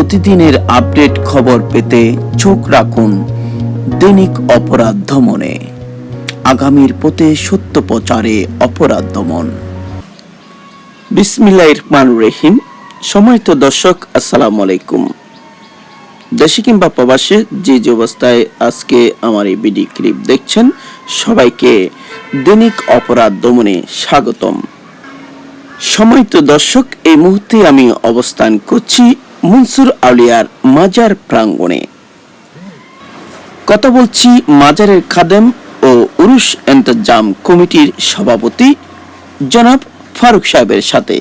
প্রতিদিনের আপডেট খবর পেতে চোখ রাখুন দৈনিক অপরাধ দমনে আগামীর পথে সত্য প্রচারে অপরাধ দমন। বিসমিল্লাহ রহমান রহিম। সময় তো দর্শক, আসসালামু আলাইকুম। দেশে কিংবা প্রবাসে যে যে অবস্থায় আজকে আমার এই বিডি ক্লিপ দেখছেন, সবাইকে দৈনিক অপরাধ দমনে স্বাগতম। সময় তো দর্শক, এই মুহূর্তে আমি অবস্থান করছি মনসুর আউলিয়ার মাজার প্রাঙ্গণে। কথা বলছি মাজারের খাদেম ও উরুশ এন্তজাম কমিটির সভাপতি জনাব ফারুক সাহেবের সাথে।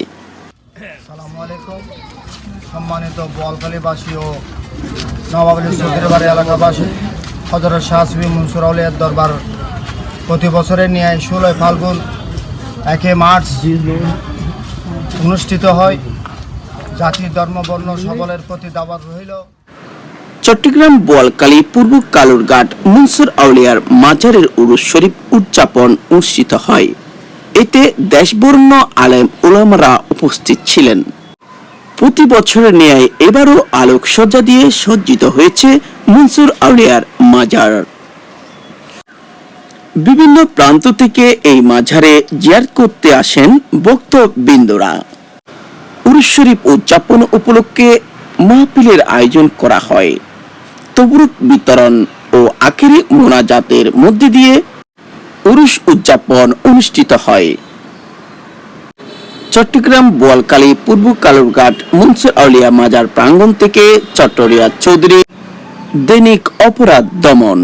সম্মানিত বোয়ালখালীবাসী ও নবাবলী চৌধুরীবাড়ি এলাকাবাসী হজরত শাহসবি মনসুর আউলিয়ার দরবার প্রতি বছরের ন্যায় ষোলোই ফাল্গুন একে মার্চ অনুষ্ঠিত হয়। জাতি, ধর্ম, বর্ণ সকলের প্রতি দাবাত রইল। চট্টগ্রাম বোয়ালকালী পূর্ব কালুরঘাট, মনসুর আউলিয়ার মাজারের উরুস শরীফ উদযাপন অনুষ্ঠিত হয়। এতে দেশবর্ণ আলেম উলামারা উপস্থিত ছিলেন। প্রতি বছরের ন্যায় এবারও আলোকসজ্জা দিয়ে সজ্জিত হয়েছে মনসুর আউলিয়ার মাজার। বিভিন্ন প্রান্ত থেকে এই মাঝারে জিয়ারত করতে আসেন ভক্তবৃন্দরা। উরুস শরীফ উদযাপন উপলক্ষে মাহফিলের আয়োজন করা হয়। তবরুক বিতরণ ও আখেরি মোনাজাতের মধ্যে দিয়ে উরুস উদযাপন অনুষ্ঠিত হয়। চট্টগ্রাম বোয়ালকালী পূর্ব কালুরঘাট মনসুর আউলিয়া মাজার প্রাঙ্গণ থেকে চট্টরিয়া চৌধুরী দৈনিক অপরাধ দমন।